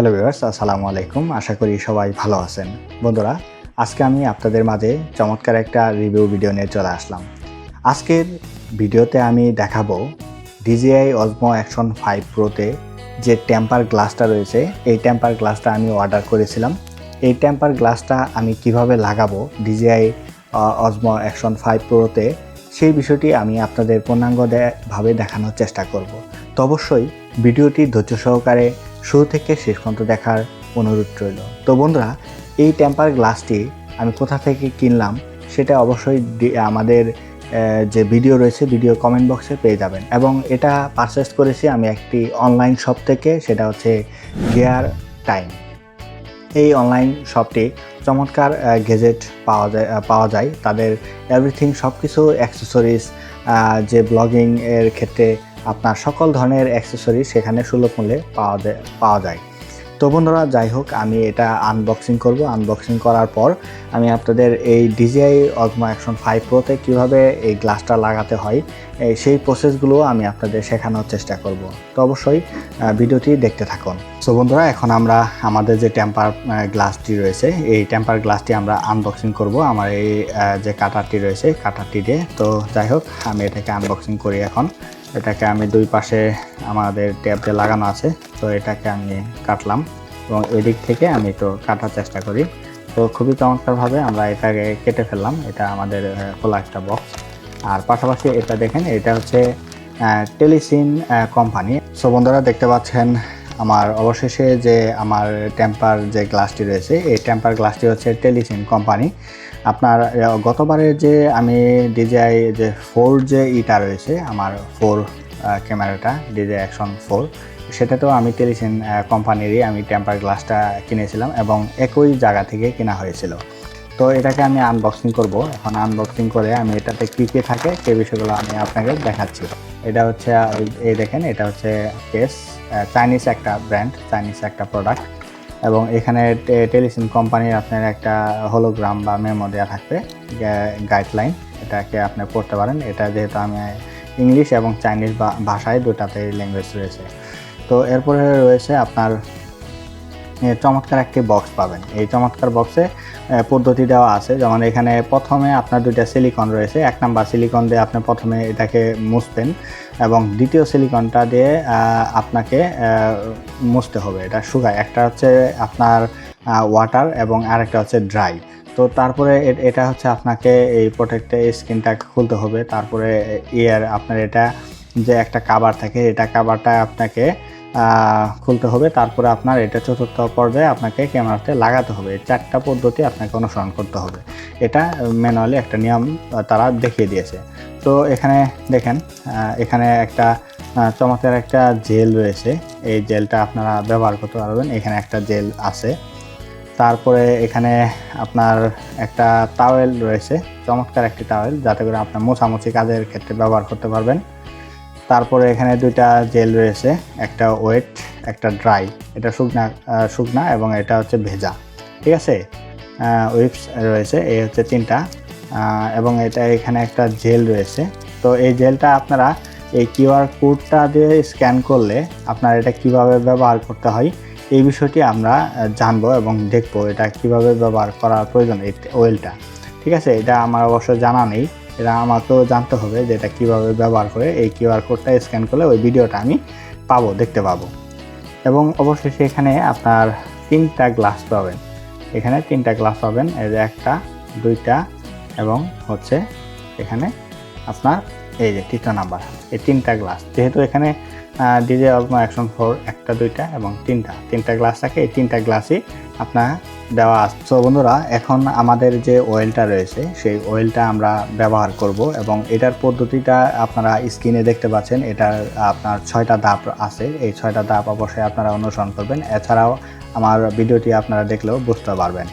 Hello viewers আসসালামু আলাইকুম। আশা করি সবাই ভালো আছেন। বন্ধুরা, আজকে আমি আপনাদের মাঝে চমৎকার একটা রিভিউ ভিডিও নিয়ে চলে আসলাম। আজকের ভিডিওতে আমি দেখাবো ডিজিআই অজমো অ্যাকশন ফাইভ প্রোতে যে টেম্পার গ্লাসটা রয়েছে, এই টেম্পার গ্লাসটা আমি অর্ডার করেছিলাম। এই টেম্পার গ্লাসটা আমি কীভাবে লাগাবো ডিজিআই অজমো অ্যাকশন ফাইভ প্রোতে সেই বিষয়টি আমি আপনাদের পূর্ণাঙ্গ দে- ভাবে দেখানোর চেষ্টা করব। তো অবশ্যই ভিডিওটি ধৈর্য সহকারে শুরু থেকে শেষ পর্যন্ত দেখার অনুরোধ রইল। তো বন্ধুরা, এই টেম্পার গ্লাসটি আমি কোথা থেকে কিনলাম সেটা অবশ্যই আমাদের যে ভিডিও রয়েছে, ভিডিও কমেন্ট বক্সে পেয়ে যাবেন। এবং এটা পারচেস করেছি আমি একটি অনলাইন শপ থেকে, সেটা হচ্ছে গিয়ার টাইম এই অনলাইন শপটি চমৎকার গেজেট পাওয়া যায় পাওয়া যায়। তাদের এভরিথিং সব কিছু অ্যাক্সেসরিজ যে ব্লগিং এর ক্ষেত্রে আপনার সকল ধরনের অ্যাক্সেসরি সেখানে সুলভ মূল্যে পাওয়া যায় পাওয়া যায়। তো বন্ধুরা, যাই হোক, আমি এটা আনবক্সিং করব। আনবক্সিং করার পর আমি আপনাদের এই ডিজিআই অজমো অ্যাকশন ফাইভ প্রোতে কীভাবে এই গ্লাসটা লাগাতে হয়, এই সেই প্রসেসগুলো আমি আপনাদের শেখানোর চেষ্টা করব। তো অবশ্যই ভিডিওটি দেখতে থাকুন। সো বন্ধুরা, এখন আমরা আমাদের যে টেম্পার গ্লাসটি রয়েছে, এই টেম্পার গ্লাসটি আমরা আনবক্সিং করব। আমার এই যে কাটারটি রয়েছে কাটারটি দিয়ে। তো যাই হোক, আমি এটাকে আনবক্সিং করি এখন। এটাকে আমি দুই পাশে আমাদের ট্যাপ লাগানো আছে। তো এটাকে আমি কাটলাম এবং এদিক থেকে আমি একটু কাটার চেষ্টা করি। তো খুবই চমৎকারভাবে আমরা এটাকে কেটে ফেললাম। এটা আমাদের খোলা একটা বক্স আর পাশাপাশি এটা দেখেন, এটা হচ্ছে টেলিসিন কোম্পানি সো বন্ধুরা, দেখতে পাচ্ছেন আমার অবশেষে যে আমার টেম্পার যে গ্লাসটি রয়েছে, এই টেম্পার গ্লাসটি হচ্ছে টেলিসিন কোম্পানি আপনার গতবারে যে আমি ডিজিআই যে ফোর যে ইটা রয়েছে, আমার ফোর ক্যামেরাটা ডিজিআই অ্যাকশন ফোর সেটাতেও আমি টেলিসিন কোম্পানিরই আমি টেম্পার গ্লাসটা কিনেছিলাম এবং একই জায়গা থেকে কেনা হয়েছিল। তো এটাকে আমি আনবক্সিং করব। এখন আনবক্সিং করে আমি এটাতে কী কী থাকে, সেই বিষয়গুলো আমি আপনাকে দেখাচ্ছি। এটা হচ্ছে এই দেখেন, এটা হচ্ছে কেস চাইনিজ একটা ব্র্যান্ড চাইনিজ একটা প্রোডাক্ট এবং এখানে টেলিসিন কোম্পানির আপনার একটা হলোগ্রাম বা মেমো দেওয়া থাকবে গাইডলাইন এটাকে আপনি পড়তে পারেন। এটা যেহেতু আমি ইংলিশ এবং চাইনিজ ভাষায় দুটাতেই ল্যাঙ্গুয়েজ রয়েছে। তো এরপরে রয়েছে আপনার চমৎকার একটি বক্স পাবেন। এই চমৎকার বক্সে পদ্ধতি দেওয়া আছে। যেমন এখানে প্রথমে আপনার দুইটা সিলিকন রয়েছে। এক নাম্বার সিলিকন দিয়ে আপনি প্রথমে এটাকে মুছবেন এবং দ্বিতীয় সিলিকনটা দিয়ে আপনাকে মুছতে হবে এটা শুকায়। একটা হচ্ছে আপনার ওয়াটার এবং আরেকটা হচ্ছে ড্রাই তো তারপরে এটা হচ্ছে আপনাকে এই প্রোটেক্টে স্কিনটা খুলতে হবে। তারপরে ইয়ার আপনার এটা যে একটা কাবার থাকে, এটা কাবারটা আপনাকে খুলতে হবে। তারপরে আপনার এটা চতুর্থ পর্যায়ে আপনাকে ক্যামেরাতে লাগাতে হবে। চারটা পদ্ধতি আপনাকে অনুসরণ করতে হবে। এটা ম্যানুয়ালি একটা নিয়ম তারা দেখিয়ে দিয়েছে। তো এখানে দেখেন এখানে একটা চমৎকার একটা জেল রয়েছে। এই জেলটা আপনারা ব্যবহার করতে পারবেন। এখানে একটা জেল আছে। তারপরে এখানে আপনার একটা টাওয়েল রয়েছে। চমৎকার একটি টাওয়েল যাতে করে আপনার মোছামুছি কাজের ক্ষেত্রে ব্যবহার করতে পারবেন। তারপরে এখানে দুইটা জেল রয়েছে, একটা ওয়েট, একটা ড্রাই। এটা শুকনা শুকনা এবং এটা হচ্ছে ভেজা, ঠিক আছে? উইপস রয়েছে, এই হচ্ছে তিনটা। এবং এটা এখানে একটা জেল রয়েছে। তো এই জেলটা আপনারা এই কিউআর কোডটা দিয়ে স্ক্যান করলে আপনার এটা কীভাবে ব্যবহার করতে হয়, এই বিষয়টি আমরা জানব এবং দেখব এটা কীভাবে ব্যবহার করার প্রয়োজন এই ওয়েলটা, ঠিক আছে? এটা আমার অবশ্য জানা নেই। এটা আমাকেও জানতে হবে যে এটা কীভাবে ব্যবহার করে এই কিউআর কোডটা স্ক্যান করলে ওই ভিডিওটা আমি পাবো, দেখতে পাবো। এবং অবশ্যই সেখানে আপনার তিনটা গ্লাস পাবেন। এখানে তিনটা গ্লাস পাবেন, এই যে একটা, দুইটা এবং হচ্ছে এখানে আপনার এই যে তৃতীয় নাম্বার, এই তিনটা গ্লাস। যেহেতু এখানে ডিজে অজমো অ্যাকশন ফোর, একটা, দুইটা এবং তিনটা। তিনটা গ্লাস থাকে এই তিনটা গ্লাসই আপনার দেওয়া আছে। বন্ধুরা, এখন আমাদের যে অয়েলটা রয়েছে, সেই অয়েলটা আমরা ব্যবহার করব এবং এটার পদ্ধতিটা আপনারা স্ক্রিনে দেখতে পাচ্ছেন। এটার আপনার ছয়টা ধাপ আছে। এই ছয়টা ধাপ অবশ্যই আপনারা অনুসরণ করবেন। এছাড়াও আমার ভিডিওটি আপনারা দেখলেও বুঝতে পারবেন।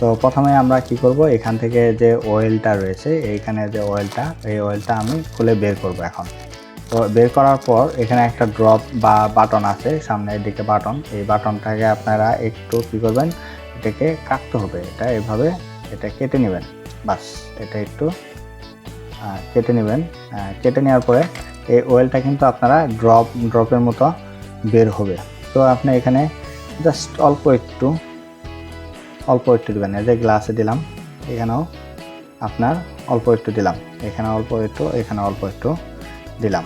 তো প্রথমে আমরা কি করব? এখান থেকে যে অয়েলটা রয়েছে, এইখানে যে অয়েলটা এই অয়েলটা আমি খুলে বের করব এখন। তো বের করার পর এখানে একটা ড্রপ বা বাটন আছে, সামনের দিকে বাটন। এই বাটনটাকে আপনারা একটু কী করবেন? এটাকে কাটতে হবে। এটা এভাবে এটা কেটে নেবেন। বাস, এটা একটু কেটে নেবেন। কেটে নেওয়ার পরে এই অয়েলটা কিন্তু আপনারা ড্রপ ড্রপের মতো বের হবে। তো আপনি এখানে জাস্ট অল্প একটু অল্প একটু দেবেন। এই যে গ্লাসে দিলাম, এখানেও আপনার অল্প একটু দিলাম। এখানে অল্প একটু, এখানে অল্প একটু দিলাম।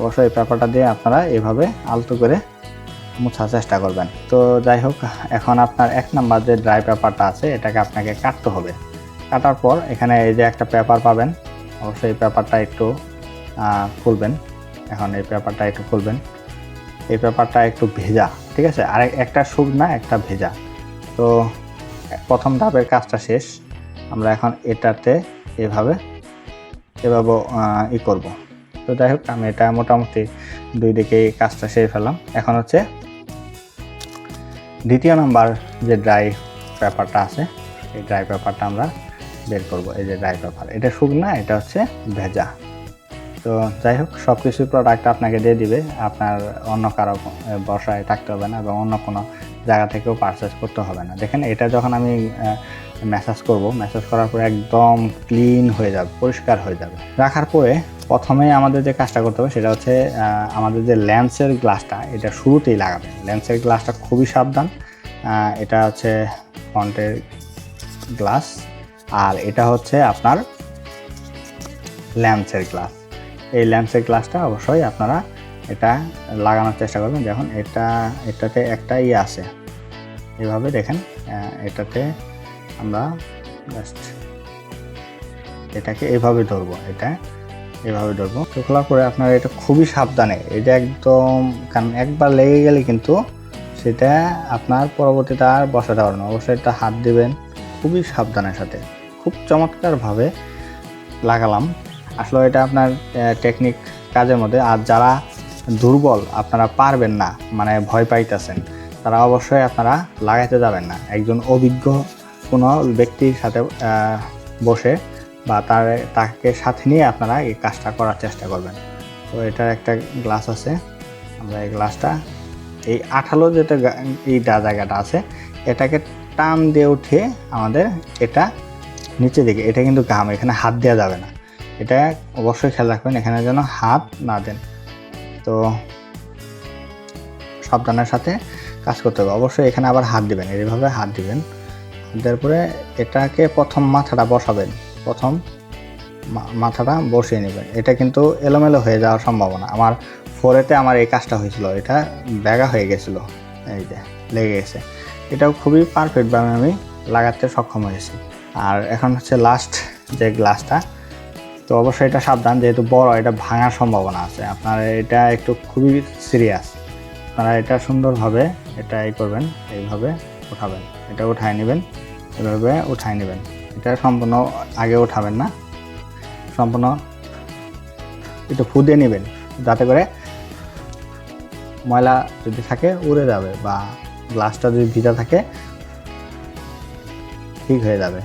অবশ্যই পেপারটা দিয়ে আপনারা এভাবে আলতো করে মোছার চেষ্টা করবেন। তো যাই হোক, এখন আপনার এক নাম্বার যে ড্রাই পেপারটা আছে, এটাকে আপনাকে কাটতে হবে। কাটার পর এখানে এই যে একটা পেপার পাবেন, অবশ্যই এই পেপারটা একটু খুলবেন। এখন এই পেপারটা একটু খুলবেন। এই পেপারটা একটু ভেজা, ঠিক আছে? আর একটা শুকনা, একটা ভেজা। তো প্রথম ধাপের কাজটা শেষ। আমরা এখন এটাতে এভাবে এভাবে ই করব। তো যাই হোক, আমি এটা মোটামুটি দুই দিকে কাজটা সেরে ফেললাম। এখন হচ্ছে দ্বিতীয় নাম্বার যে ড্রাই পেপারটা আছে, এই ড্রাই পেপারটা আমরা বের করব, এই যে ড্রাই পেপার এটা শুকনা, এটা হচ্ছে ভেজা। তো যাই হোক সব কিছু প্রোডাক্ট আপনাকে দিয়ে দিবে। আপনার অন্য কারও বসায় থাকতে হবে না এবং অন্য কোনো জায়গা থেকেও পারচেস করতে হবে না। দেখেন, এটা যখন আমি ম্যাসাজ করব ম্যাসাজ করার পরে একদম ক্লিন হয়ে যাবে, পরিষ্কার হয়ে যাবে। রাখার পরে প্রথমে আমাদের যে কাজটা করতে হবে সেটা হচ্ছে আমাদের যে ল্যান্সের গ্লাসটা, এটা শুরুতেই লাগাবেন ল্যান্সের গ্লাসটা খুবই সাবধান। এটা হচ্ছে ফ্রন্টের গ্লাস, আর এটা হচ্ছে আপনার ল্যাম্পসের গ্লাস। এই ল্যাম্পসের গ্লাসটা অবশ্যই আপনারা এটা লাগানোর চেষ্টা করবেন। যখন এটা, এটাতে একটা ইয়ে আছে। এভাবে দেখেন এটাতে আমরা জাস্ট এটাকে এভাবে ধরবো। এটা এভাবে ধরবো। তো পরে আপনারা এটা খুবই সাবধানে, এটা একদম, কারণ একবার লেগে গেলে কিন্তু সেটা আপনার পরবর্তীতে আর বসাতে না। অবশ্যই এটা হাত দিবেন, খুবই সাবধানের সাথে। খুব চমৎকারভাবে লাগালাম। আসলে এটা আপনার টেকনিক কাজের মধ্যে। আর যারা দুর্বল, আপনারা পারবেন না মানে ভয় পাইতেছেন, তারা অবশ্যই আপনারা লাগাইতে যাবেন না। একজন অভিজ্ঞ কোনো ব্যক্তির সাথে বসে বা তার, তাকে সাথে নিয়ে আপনারা এই কাজটা করার চেষ্টা করবেন। তো এটার একটা গ্লাস আছে। আমরা এই গ্লাসটা, এই আঠালো যেটা এই ডা- জায়গাটা আছে, এটাকে টান দিয়ে উঠে আমাদের এটা নিচে দিকে, এটা কিন্তু গাম এখানে হাত দেওয়া যাবে না। এটা অবশ্যই খেয়াল রাখবেন, এখানে যেন হাত না দেন। তো সাবধানের সাথে কাজ করতে হবে। অবশ্যই এখানে আবার হাত দিবেন এইভাবে হাত দিবেন। তারপরে এটাকে প্রথম মাথাটা বসাবেন। প্রথম মাথাটা বসিয়ে নেবেন। এটা কিন্তু এলোমেলো হয়ে যাওয়ার সম্ভাবনা। আমার ফোরেতে আমার এই কাজটা হয়েছিল। এটা ব্যাগা হয়ে গেছিল। এই যে, লেগে গেছে। এটাও খুবই পারফেক্টভাবে আমি লাগাতে সক্ষম হয়েছি। আর এখন হচ্ছে লাস্ট যে গ্লাসটা তো অবশ্যই এটা সাবধান। যেহেতু বড়, এটা ভাঙার সম্ভাবনা আছে। আপনার এটা একটু খুবই সিরিয়াস আপনারা এটা সুন্দরভাবে এটা এই করবেন, এইভাবে উঠাবেন। এটা উঠায় নেবেন। এভাবে উঠায় নেবেন। এটা সম্পূর্ণ আগে উঠাবেন না। সম্পূর্ণ একটু ফুদে নেবেন, যাতে করে ময়লা যদি থাকে উড়ে যাবে বা গ্লাসটা যদি ভিজা থাকে ঠিক হয়ে যাবে।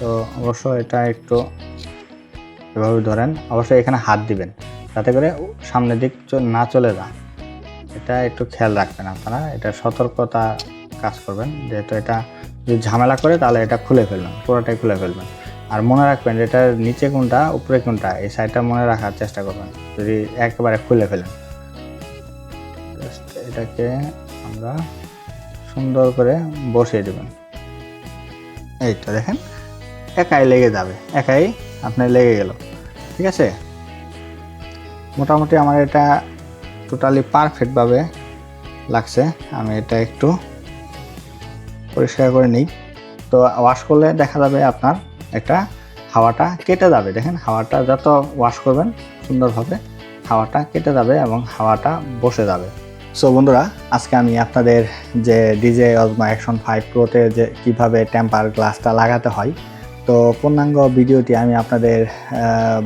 তো অবশ্য এটা একটু এভাবে ধরেন অবশ্যই এখানে হাত দিবেন, যাতে করে সামনের দিক না চলে যায়। এটা একটু খেয়াল রাখবেন আপনারা, এটা সতর্কতা কাজ করবেন, যেহেতু এটা যদি ঝামেলা করে তাহলে এটা খুলে ফেলবেন পুরোটাই খুলে ফেলবেন আর মনে রাখবেন এটার নিচে কোনটা, উপরে কোনটা, এই সাইডটা মনে রাখার চেষ্টা করবেন, যদি একেবারে খুলে ফেলেন। এটাকে আমরা সুন্দর করে বসিয়ে দেবেন। এই তো দেখেন, একাই লেগে যাবে, একাই আপনার লেগে গেল, ঠিক আছে? মোটামুটি আমার এটা টোটালি পারফেক্টভাবে লাগছে, আমি এটা একটু পরিষ্কার করে নিই। তো ওয়াশ করলে দেখা যাবে আপনার একটা হাওয়াটা কেটে যাবে। দেখেন হাওয়াটা যত ওয়াশ করবেন সুন্দরভাবে হাওয়াটা কেটে যাবে এবং হাওয়াটা বসে যাবে। সো বন্ধুরা, আজকে আমি আপনাদের যে ডিজে অজমা অ্যাকশন ফাইভ প্রোতে যে কীভাবে টেম্পার গ্লাসটা লাগাতে হয় তো পূর্ণাঙ্গ ভিডিওটি আমি আপনাদের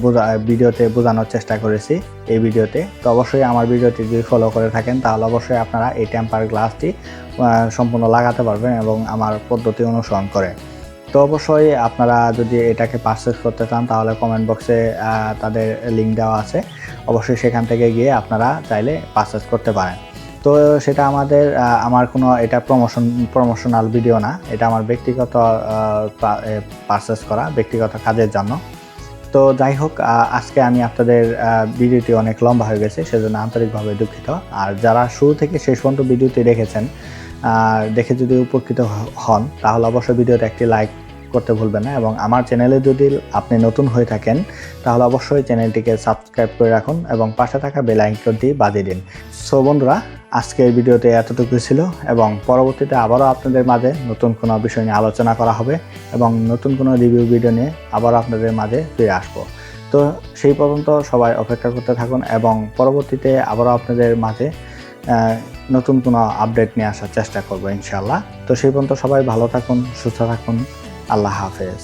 বোঝা, ভিডিওতে বোঝানোর চেষ্টা করেছি এই ভিডিওতে। তো অবশ্যই আমার ভিডিওটি যদি ফলো করে থাকেন, তাহলে অবশ্যই আপনারা এই টেম্পার গ্লাসটি সম্পূর্ণ লাগাতে পারবেন এবং আমার পদ্ধতি অনুসরণ করে। তো অবশ্যই আপনারা যদি এটাকে পারচেস করতে চান, তাহলে কমেন্ট বক্সে তাদের লিঙ্ক দেওয়া আছে। অবশ্যই সেখান থেকে গিয়ে আপনারা চাইলে পারচেস করতে পারেন। তো সেটা আমাদের আমার কোনো এটা প্রমোশন প্রমোশনাল ভিডিও না। এটা আমার ব্যক্তিগত পারচেস করা, ব্যক্তিগত কাজের জন্য। তো যাই হোক আজকে আমি আপনাদের ভিডিওটি অনেক লম্বা হয়ে গেছে, সেজন্য আন্তরিকভাবে দুঃখিত। আর যারা শুরু থেকে শেষ পর্যন্ত ভিডিওটি দেখেছেন দেখে যদি উপকৃত হন, তাহলে অবশ্যই ভিডিওতে একটি লাইক করতে ভুলবেন না। এবং আমার চ্যানেলে যদি আপনি নতুন হয়ে থাকেন, তাহলে অবশ্যই চ্যানেলটিকে সাবস্ক্রাইব করে রাখুন এবং পাশে থাকা বেল আইকনটি বাজিয়ে দিন। সো বন্ধুরা আজকের ভিডিওতে এতটুকু ছিল এবং পরবর্তীতে আবারও আপনাদের মাঝে নতুন কোনো বিষয় নিয়ে আলোচনা করা হবে এবং নতুন কোনো রিভিউ ভিডিও নিয়ে আবারও আপনাদের মাঝে ফিরে আসব। তো সেই পর্যন্ত সবাই অপেক্ষা করতে থাকুন এবং পরবর্তীতে আবারও আপনাদের মাঝে নতুন কোনো আপডেট নিয়ে আসার চেষ্টা করব ইনশাল্লাহ তো সেই পর্যন্ত সবাই ভালো থাকুন, সুস্থ থাকুন। আল্লাহ হাফেজ।